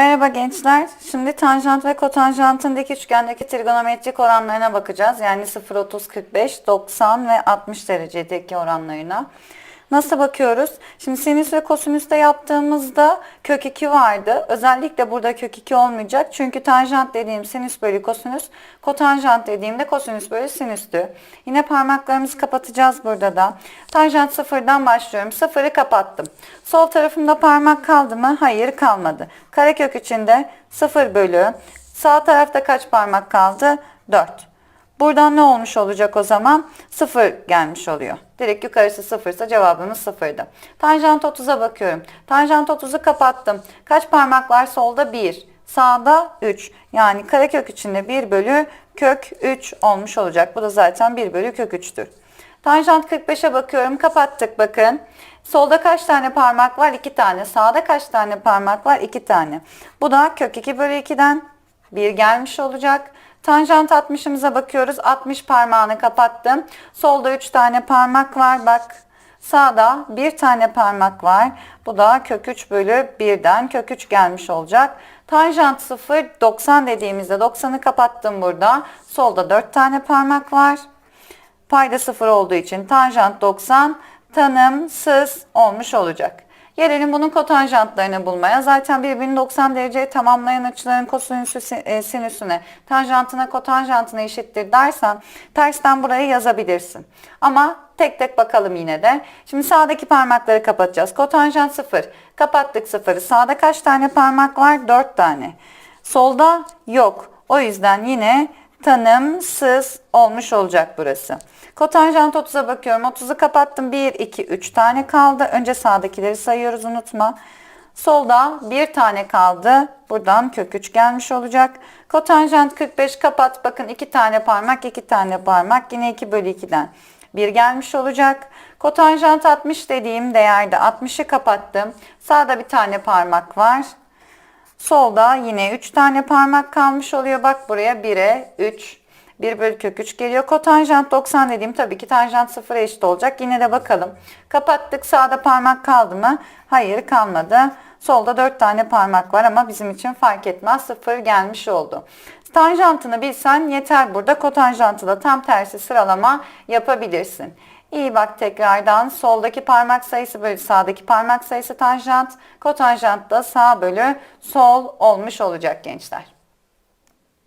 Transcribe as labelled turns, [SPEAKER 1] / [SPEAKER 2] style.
[SPEAKER 1] Merhaba gençler. Şimdi tanjant ve kotanjantın dik üçgendeki trigonometrik oranlarına bakacağız. Yani 0, 30, 45, 90 ve 60 derecedeki oranlarına. Nasıl bakıyoruz? Şimdi sinüs ve kosinüste yaptığımızda kök 2 vardı. Özellikle burada kök 2 olmayacak. Çünkü tanjant dediğim sinüs bölü kosinüs, kotanjant dediğimde kosinüs bölü sinüstü. Yine parmaklarımızı kapatacağız burada da. Tanjant sıfırdan başlıyorum. Sıfırı kapattım. Sol tarafımda parmak kaldı mı? Hayır kalmadı. Karekök içinde 0 bölü. Sağ tarafta kaç parmak kaldı? 4. Buradan ne olmuş olacak o zaman? 0 gelmiş oluyor. Direkt yukarısı 0 ise cevabımız 0'dı. Tanjant 30'a bakıyorum. Tanjant 30'u kapattım. Kaç parmak var solda? 1. Sağda 3. Yani karekök içinde 1 bölü kök 3 olmuş olacak. Bu da zaten 1 bölü kök 3'tür. Tanjant 45'e bakıyorum. Kapattık bakın. Solda kaç tane parmak var? 2 tane. Sağda kaç tane parmak var? 2 tane. Bu da kök 2 bölü 2'den 1 gelmiş olacak. Tanjant 60'ımıza bakıyoruz. 60 parmağını kapattım. Solda 3 tane parmak var. Bak sağda 1 tane parmak var. Bu da kök 3 bölü 1'den kök 3 gelmiş olacak. Tanjant 0 90 dediğimizde 90'ı kapattım burada. Solda 4 tane parmak var. Payda 0 olduğu için tanjant 90 tanımsız olmuş olacak. Gelelim bunun kotanjantlarını bulmaya. Zaten birbirini 90 dereceye tamamlayan açıların kosinüsü e, sinüsüne, tanjantına kotanjantına eşittir dersen tersten burayı yazabilirsin. Ama tek tek bakalım yine de. Şimdi sağdaki parmakları kapatacağız. Kotanjant 0. Kapattık 0'ı. Sağda kaç tane parmak var? 4 tane. Solda yok. O yüzden yine tanımsız olmuş olacak burası. Kotanjant 30'a bakıyorum. 30'u kapattım. 1, 2, 3 tane kaldı. Önce sağdakileri sayıyoruz unutma. Solda bir tane kaldı. Buradan kök 3 gelmiş olacak. Kotanjant 45 kapat. Bakın 2 tane parmak 2 tane parmak. Yine 2 bölü 2'den 1 gelmiş olacak. Kotanjant 60 dediğim değerde 60'ı kapattım. Sağda bir tane parmak var. Solda yine 3 tane parmak kalmış oluyor. Bak buraya 1'e 3. 1 bölü kök 3 geliyor. Kotanjant 90 dediğim tabii ki tanjant 0'a eşit olacak. Yine de bakalım. Kapattık. Sağda parmak kaldı mı? Hayır kalmadı. Solda 4 tane parmak var ama bizim için fark etmez. 0 gelmiş oldu. Tanjantını bilsen yeter burada. Kotanjantı da tam tersi sıralama yapabilirsin. İyi bak tekrardan soldaki parmak sayısı bölü sağdaki parmak sayısı tanjant, kotanjant da sağ bölü sol olmuş olacak gençler.